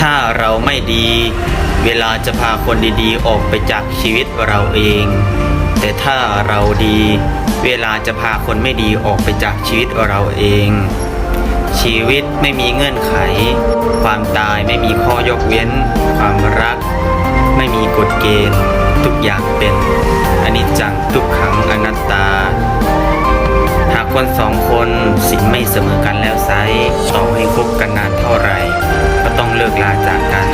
ถ้าเราไม่ดี เวลาจะพาคนดีๆ ออกไปจากชีวิตเราเอง แต่ถ้าเราดี เวลาจะพาคนไม่ดีออกไปจากชีวิตเราเอง ชีวิตไม่มีเงื่อนไข ความตายไม่มีข้อยกเว้น ความรัก ไม่มีกฎเกณฑ์ ทุกอย่างเป็นอนิจจังทุกขังอนัตตา หากคนสองคนสิ่งไม่เสมอ ลกลาจากกัน